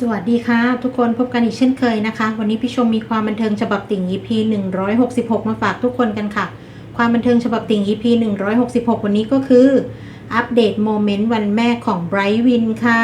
สวัสดีค่ะ ทุกคนพบกันอีกเช่นเคยนะคะ วันนี้พี่ชมมีความบันเทิงฉบับติ่ง EP 166 มาฝากทุกคนกันค่ะ ความบันเทิงฉบับติ่ง EP 166 วันนี้ก็คือ อัปเดตโมเมนต์วันแม่ของไบรท์วินค่ะ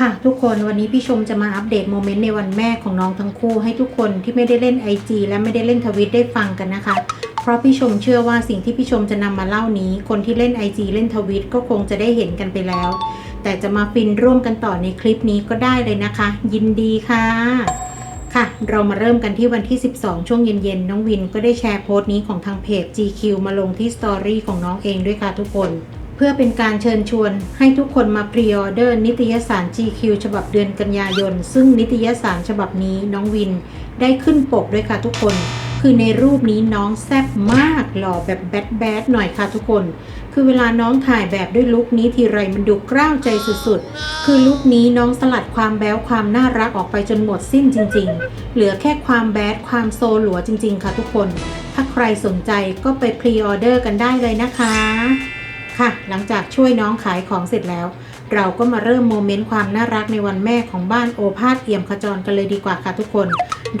ค่ะทุกคนวันนี้พี่ชมจะมาอัปเดตโมเมนต์ในวันแม่ของน้องทั้งคู่ ให้ทุกคนที่ไม่ได้เล่น IG และไม่ได้เล่นทวิตได้ฟังกันนะคะ เพราะพี่ชมเชื่อว่าสิ่งที่พี่ชมจะนำมาเล่านี้ คนที่เล่น IG เล่นทวิตก็คงจะได้เห็นกันไปแล้ว แต่จะมาฟินร่วมกันต่อในคลิปนี้ก็ได้เลยนะคะ ยินดีค่ะ ค่ะ เรามาเริ่มกันที่วันที่ 12 ช่วงเย็นๆน้องวินก็ได้แชร์โพสต์นี้ของทางเพจ GQ มาลงที่สตอรี่ของน้องเองด้วยค่ะทุกคน เพื่อเป็นการเชิญชวนให้ทุกคนมาพรีออเดอร์นิตยสาร GQ ฉบับเดือนกันยายน ซึ่งนิตยสารฉบับนี้น้องวินได้ขึ้นปกด้วยค่ะทุกคน คือในรูปนี้น้องแซ่บมากหล่อแบบแบดแบดหน่อยค่ะทุกคน คือเวลาน้องถ่ายแบบด้วยลุคนี้ทีไรมันดูกล้าวใจสุดๆ คือลุคนี้น้องสลัดความแบ๊วความน่ารักออกไปจนหมดสิ้นจริง ๆ เหลือแค่ความแบดความโซหลัวจริง ๆ ค่ะทุกคน ถ้าใครสนใจก็ไปพรีออเดอร์กันได้เลยนะคะ ค่ะ หลังจากช่วยน้องขายของเสร็จแล้ว เราก็มาเริ่มโมเมนต์ความน่ารักในวันแม่ของบ้านโอภาสเอี่ยมขจรกันเลยดีกว่าค่ะทุกคน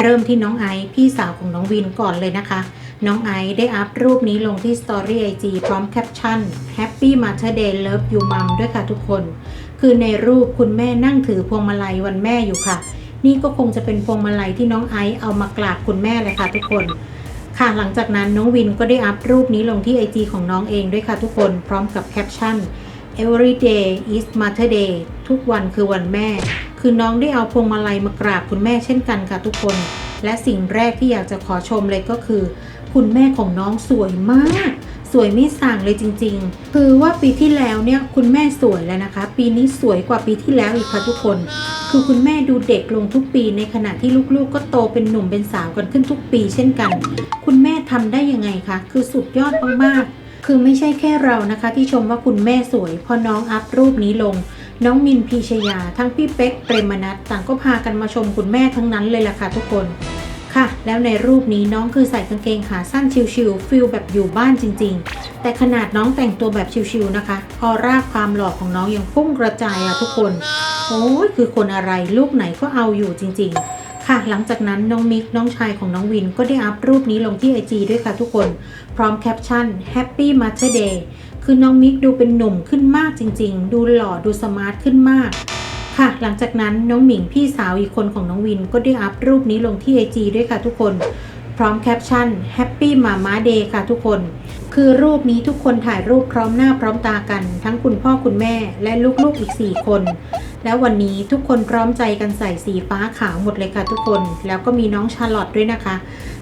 เริ่มที่น้องไอซ์พี่สาวของน้องวินก่อนเลยนะคะ น้องไอซ์ได้อัพรูปนี้ลงที่ Story IG พร้อมแคปชั่น Happy Mother Day Love You Mom ด้วยค่ะทุกคน คือในรูปคุณแม่นั่งถือพวงมาลัยวันแม่อยู่ค่ะ นี่ก็คงจะเป็นพวงมาลัยที่น้องไอซ์เอามากราบคุณแม่เลยค่ะทุกคน ค่ะหลังจากนั้นน้องวินก็ได้อัพรูปนี้ลงที่ IG ของน้องเองด้วยค่ะทุกคนพร้อมกับแคปชั่น Every day is Mother Day ทุกวันคือวันแม่ คือน้องได้เอาพวงมาลัยมากราบคุณแม่เช่นกันค่ะทุกคน และสิ่งแรกที่อยากจะขอชมเลยก็คือ คุณแม่ของน้องสวยมาก วยไม่สั่งเลยจริง ๆ คือว่าปีที่แล้วเนี่ยคุณแม่สวยแล้วนะคะ ปีนี้สวยกว่าปีที่แล้วอีกค่ะทุกคน คือคุณแม่ดูเด็กลงทุกปีในขณะที่ลูกๆ ก็โตเป็นหนุ่มเป็นสาวกันขึ้นทุกปีเช่นกัน คุณแม่ทำได้ยังไงคะคือสุดยอดมากๆ คือไม่ใช่แค่เรานะคะ ที่ชมว่าคุณแม่สวย พอน้องอัพรูปนี้ลงน้องมินพีชยา ทั้งพี่เป๊กเปรมนัทต่างก็พากันมาชมคุณแม่ทั้งนั้นเลยล่ะค่ะทุกคน ค่ะ แล้วในรูปนี้น้องคือใส่กางเกงขาสั้นชิวๆฟิลแบบอยู่บ้านจริง ๆ แต่ขนาดน้องแต่งตัวแบบชิวๆนะคะออร่าความหล่อของน้องยังพุ่งกระจายอะทุกคน โอ้ยคือคนอะไรลูกไหนก็เอาอยู่จริง ๆค่ะหลังจากนั้นน้องมิกน้องชายของน้องวินก็ได้อัพรูปนี้ลงที่ IG ด้วยค่ะทุกคน พร้อมแคปชั่น Happy Mother Day คือน้องมิกดูเป็นหนุ่มขึ้นมากจริง ๆ ดูหล่อดูสมาร์ทขึ้นมาก ค่ะ หลังจากนั้นน้องหมิงพี่สาวอีกคนของน้องวินก็ได้อัพรูปนี้ลงที่ IG ด้วยค่ะทุกคน พร้อมแคปชั่น Happy Mama Day ค่ะทุกคน คือรูปนี้ทุกคนถ่ายรูปพร้อมหน้าพร้อมตากัน ทั้งคุณพ่อคุณแม่และลูกๆอีก 4 คน แล้ววันนี้ทุกคนพร้อมใจกันใส่สีฟ้าขาวหมดเลยค่ะทุกคน แล้วก็มีน้องชาร์ลอตด้วยนะคะ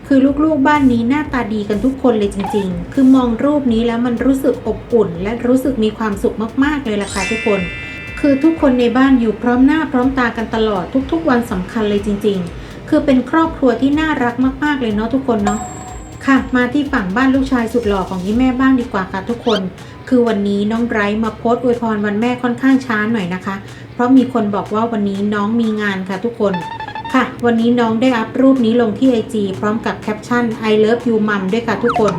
คือลูกๆบ้านนี้หน้าตาดีกันทุกคนเลยจริง ๆ คือมองรูปนี้แล้วมันรู้สึกอบอุ่น และรู้สึกมีความสุขมากๆเลยล่ะค่ะทุกคน คือทุกคนในบ้านอยู่พร้อมหน้าพร้อมตากันตลอดทุกๆ วันสำคัญเลยจริง ๆ คือเป็นครอบครัวที่น่ารักมากๆเลยเนาะทุกคนเนาะค่ะมาที่ฝั่งบ้านลูกชายสุดหล่อของยี่แม่บ้างดีกว่าค่ะทุกคน คือวันนี้น้องไบรท์มาโพสต์อวยพรวันแม่ค่อนข้างช้าหน่อยนะคะ เพราะมีคนบอกว่าวันนี้น้องมีงานค่ะทุกคนค่ะ วันนี้น้องได้อัพรูปนี้ลงที่ IG พร้อมกับแคปชั่น I love you mom ด้วยค่ะทุกคน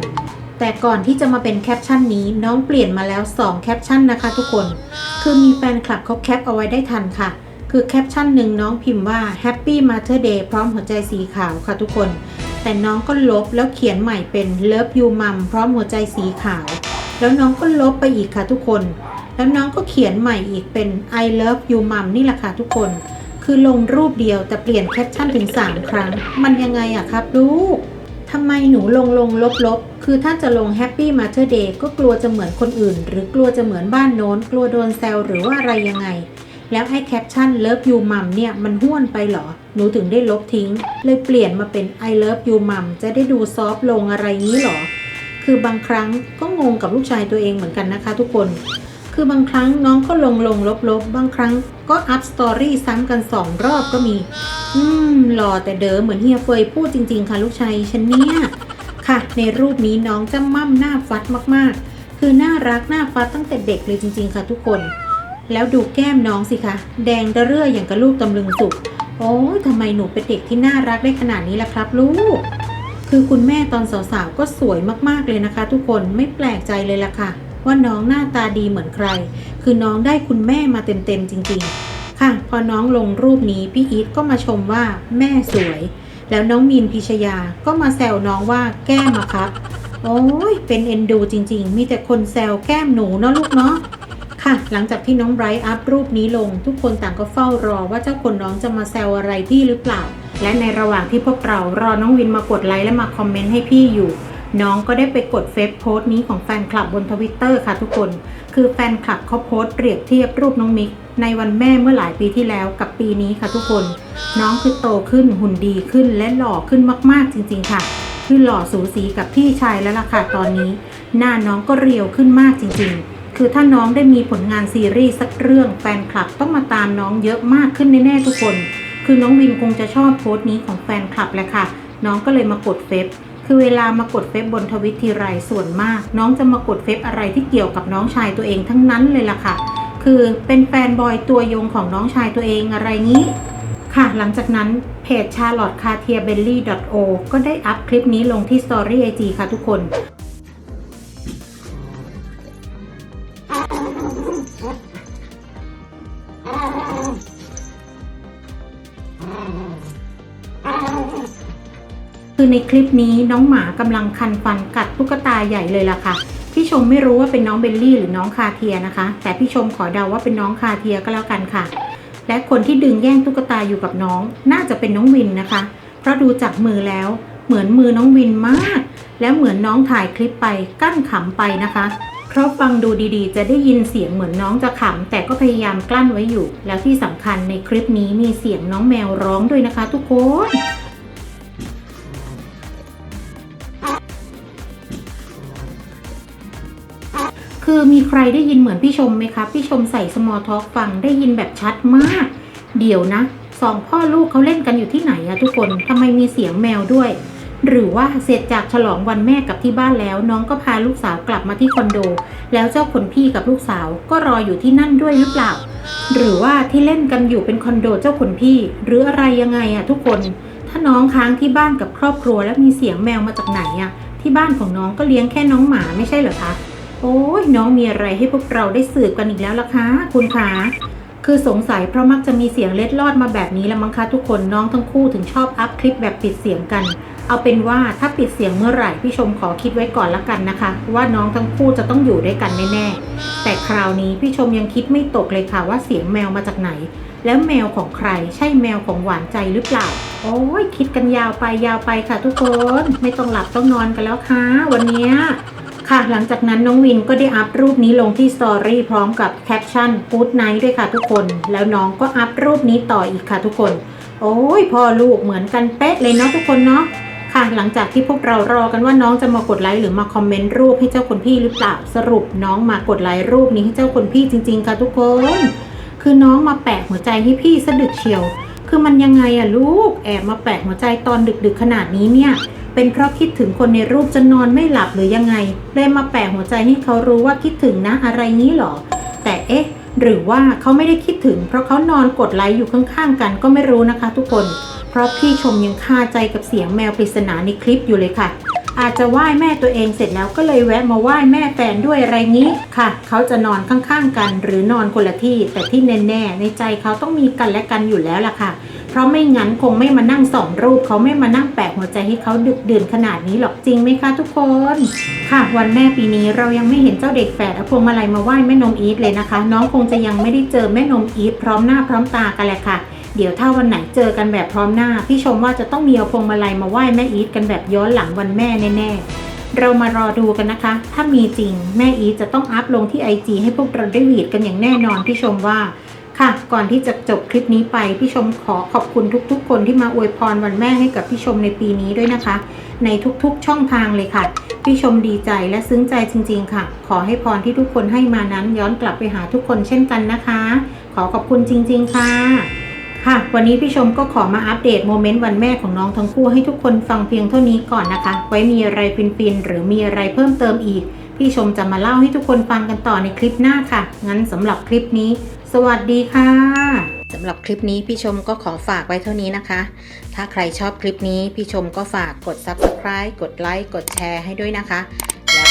แต่ก่อนที่จะมาเป็นแคปชั่นนี้น้องเปลี่ยนมาแล้ว 2 แคปชั่นนะคะทุกคน คือมีแฟนคลับเขาแคปเอาไว้ได้ทันค่ะ คือแคปชั่นหนึ่งน้องพิมพ์ว่า Happy Mother Day พร้อมหัวใจสีขาวค่ะทุกคน แต่น้องก็ลบแล้วเขียนใหม่เป็น Love You Mom พร้อมหัวใจสีขาว แล้วน้องก็ลบไปอีกค่ะทุกคน แล้วน้องก็เขียนใหม่อีกเป็น I Love You Mom นี่แหละค่ะทุกคน คือลงรูปเดียวแต่เปลี่ยนแคปชั่นถึง 3 ครั้ง มันยังไงอะครับลูกทำไมหนูลงลงลบลบ คือถ้าจะลง Happy Mother Day ก็กลัวจะเหมือนคนอื่น หรือกลัวจะเหมือนบ้านโน้น กลัวโดนแซวหรือว่าอะไรยังไง แล้วให้แคปชั่น Love You Mom เนี่ย มันห้วนไปหรอ หนูถึงได้ลบทิ้ง เลยเปลี่ยนมาเป็น I Love You Mom จะได้ดูซอฟต์ลงอะไรนี้หรอ คือบางครั้งก็งงกับลูกชายตัวเองเหมือนกันนะคะ ทุกคน คือบางครั้งน้องก็ลงลงลบลบบางครั้งก็อัพสตอรี่ซ้ำกันสองรอบก็มี อืมหล่อแต่เดิมเหมือนเฮียเฟยพูดจริง ๆ ค่ะลูกชายฉันเนี่ย ในรูปนี้น้องจะมั่มหน้าฟัดมากๆ คือน่ารักหน้าฟัดตั้งแต่เด็กเลยจริง ๆ ค่ะทุกคน แล้วดูแก้มน้องสิคะ แดงระเรื่ออย่างกับลูกตำลึงสุก โอ้ยทำไมหนูเป็นเด็กที่น่ารักได้ขนาดนี้ล่ะครับลูก คือคุณแม่ตอนสาวๆก็สวยมากๆเลยนะคะ ทุกคนไม่แปลกใจเลยล่ะค่ะ ว่าน้องหน้าตาดีเหมือนใคร คือน้องได้คุณแม่มาเต็มๆจริง ๆ ค่ะ พอน้องลงรูปนี้พี่อีทก็มาชมว่าแม่สวย แล้วน้องมีนพิชยาก็มาแซวน้องว่าแก้มอะครับ โอ้ยเป็นเอ็นดูจริง ๆ มีแต่คนแซวแก้มหนูเนาะลูกเนาะค่ะ หลังจากที่น้องไบรท์อัพรูปนี้ลง ทุกคนต่างก็เฝ้ารอว่าเจ้าคนน้องจะมาแซวอะไรพี่หรือเปล่า และในระหว่างที่พวกเรารอน้องวินมากดไลค์และมาคอมเมนต์ให้พี่อยู่ น้องก็ได้ไปกดเฟซโพสต์นี้ของแฟนคลับบนทวิตเตอร์ค่ะทุกคน คือแฟนคลับเขาโพสต์เปรียบเทียบรูปน้องมิก ในวันแม่เมื่อหลายปีที่แล้วกับปีนี้ค่ะทุกคน น้องคือโตขึ้นหุ่นดีขึ้นและหล่อขึ้นมากๆจริง ๆ ค่ะ คือหล่อสูสีกับพี่ชายแล้วล่ะค่ะตอนนี้ หน้าน้องก็เรียวขึ้นมากจริง ๆคือถ้าน้องได้มีผลงานซีรีส์สักเรื่องแฟนคลับต้องมาตามน้องเยอะมากขึ้นแน่ๆทุกคน คือน้องวินคงจะชอบโพสต์นี้ของแฟนคลับแหละค่ะ น้องก็เลยมากดเฟซ คือเวลามากดเฟซบนทวิตทีไรส่วนมาก น้องจะมากดเฟซอะไรที่เกี่ยวกับน้องชายตัวเองทั้งนั้นเลยล่ะค่ะ คือเป็นแฟนบอยตัวยงของน้องชายตัวเองอะไรงี้ ค่ะหลังจากนั้นเพจ charlotte cartier belly o ก็ได้อัพคลิปนี้ลงที่ Story IG ค่ะทุกคน คือในคลิปนี้น้องหมากำลังคันฟันกัดตุ๊กตาใหญ่เลยล่ะค่ะ พี่ชมไม่รู้ว่าเป็นน้องเบลลี่หรือน้องคาเทียนะคะ แต่พี่ชมขอเดาว่าเป็นน้องคาเทียก็แล้วกันค่ะ และคนที่ดึงแย่งตุ๊กตาอยู่กับน้อง น่าจะเป็นน้องวินนะคะ เพราะดูจากมือแล้วเหมือนมือน้องวินมาก แล้วเหมือนน้องถ่ายคลิปไปกั้นขำไปนะคะเพราะฟังดูดีๆ จะได้ยินเสียงเหมือนน้องจะขำแต่ก็พยายามกลั้นไว้อยู่ แล้วที่สำคัญในคลิปนี้มีเสียงน้องแมวร้องด้วยนะคะ ทุกคน มีใครได้ยินเหมือนพี่ชมไหมคะ พี่ชมใส่สมอท็อกฟังได้ยินแบบชัดมาก เดี๋ยวนะสองพ่อลูกเขาเล่นกันอยู่ที่ไหนอะทุกคนทำไมมีเสียงแมวด้วย หรือว่าเสร็จจากฉลองวันแม่กับที่บ้านแล้ว น้องก็พาลูกสาวกลับมาที่คอนโด แล้วเจ้าคนพี่กับลูกสาวก็รออยู่ที่นั่นด้วยหรือเปล่า หรือว่าที่เล่นกันอยู่เป็นคอนโดเจ้าคนพี่ หรืออะไรยังไงอะทุกคน ถ้าน้องค้างที่บ้านกับครอบครัว แล้วมีเสียงแมวมาจากไหนอะที่บ้านของน้องก็เลี้ยงแค่น้องหมาไม่ใช่เหรอคะ โอ้ยน้องมีอะไรให้พวกเราได้สืบกันอีกแล้วล่ะคะ คุณคะคือสงสัยเพราะมักจะมีเสียงเล็ดลอดมาแบบนี้แล้วมั้งคะทุกคนน้องทั้งคู่ถึงชอบอัพคลิปแบบปิดเสียงกัน เอาเป็นว่าถ้าปิดเสียงเมื่อไหร่พี่ชมขอคิดไว้ก่อนละกันนะคะ ว่าน้องทั้งคู่จะต้องอยู่ด้วยกันแน่ๆแต่คราวนี้พี่ชมยังคิดไม่ตกเลยค่ะว่าเสียงแมวมาจากไหน แล้วแมวของใครใช่แมวของหวานใจหรือเปล่า โอ้ยคิดกันยาวไปยาวไปค่ะทุกคน ไม่ต้องหลับต้องนอนกันแล้วค่ะ วันนี้ ค่ะ หลังจากนั้นน้องวินก็ได้อัพรูปนี้ลงที่สตอรี่พร้อมกับแคปชั่น Good Night ด้วยค่ะทุกคน แล้วน้องก็อัพรูปนี้ต่ออีกค่ะทุกคน โอ้ยพ่อลูกเหมือนกันเป๊ะเลยเนาะทุกคนเนาะค่ะหลังจากที่พวกเรารอกันว่าน้องจะมากดไลค์หรือมาคอมเมนต์รูปให้เจ้าคนพี่หรือเปล่าสรุปน้องมากดไลค์รูปนี้ให้เจ้าคนพี่จริง ๆ ค่ะทุกคน คือน้องมาแปะหัวใจให้พี่สะดึกเชียว คือมันยังไงอะลูกแอบมาแปะหัวใจตอนดึกๆขนาดนี้เนี่ย เป็นเพราะคิดถึงคนในรูปจะนอนไม่หลับหรือยังไงเลยมาแปะหัวใจให้เขารู้ว่าคิดถึงนะอะไรนี้หรอ แต่เอ๊ะ หรือว่าเขาไม่ได้คิดถึง เพราะเขานอนกดไลค์อยู่ข้างๆกันก็ไม่รู้นะคะ ทุกคน เพราะพี่ชมยังคาใจกับเสียงแมวปริศนาในคลิปอยู่เลยค่ะ อาจจะไหว้แม่ตัวเองเสร็จแล้วก็เลยแวะมาไหว้แม่แฟนด้วยอะไรงี้ค่ะ เขาจะนอนข้างๆกัน หรือนอนคนละที่ แต่ที่แน่ๆในใจเขาต้องมีกันและกันอยู่แล้วล่ะค่ะ เพราะไม่งั้นคงไม่มานั่งส่องรูป เขาไม่มานั่งแปะหัวใจให้เขาดึกดื่นขนาดนี้หรอกจริงไหมคะทุกคน ค่ะ วันแม่ปีนี้เรายังไม่เห็นเจ้าเด็กแฝดเอาพวงมาลัยมาไหว้แม่นมอีทเลยนะคะ น้องคงจะยังไม่ได้เจอแม่นมอีทพร้อมหน้าพร้อมตากันแหละค่ะ เดี๋ยวถ้าวันไหนเจอกันแบบพร้อมหน้า พี่ชมว่าจะต้องมีเอาพวงมาลัยมาไหว้แม่อีทกันแบบย้อนหลังวันแม่แน่ๆ เรามารอดูกันนะคะ ถ้ามีจริงแม่อีทจะต้องอัพลงที่ IG ให้พวกเราได้หวีดกันอย่างแน่นอนพี่ชมว่าค่ะ ก่อนที่จะจบคลิปนี้ไป พี่ชมขอขอบคุณทุกๆ คนที่มาอวยพรวันแม่ให้กับพี่ชมในปีนี้ด้วยนะคะ ในทุกๆช่องทางเลยค่ะ พี่ชมดีใจและซึ้งใจจริง ๆ ค่ะ ขอให้พรที่ทุกคนให้มานั้นย้อนกลับไปหาทุกคนเช่นกันนะคะ ขอขอบคุณจริง ๆ ค่ะ ค่ะวันนี้พี่ชมก็ขอมาอัปเดตโมเมนต์วันแม่ของน้องทั้งคู่ให้ทุกคนฟังเพียงเท่านี้ก่อนนะคะ ไว้มีอะไรฟินๆหรือมีอะไรเพิ่มเติมอีก พี่ชมจะมาเล่าให้ทุกคนฟังกันต่อในคลิปหน้าค่ะ งั้นสำหรับคลิปนี้ สวัสดีค่ะสำหรับคลิปนี้พี่ชมก็ขอฝากไว้เท่านี้นะคะ ถ้าใครชอบคลิปนี้พี่ชมก็ฝากกด subscribe กดไลค์กดแชร์ให้ด้วยนะคะ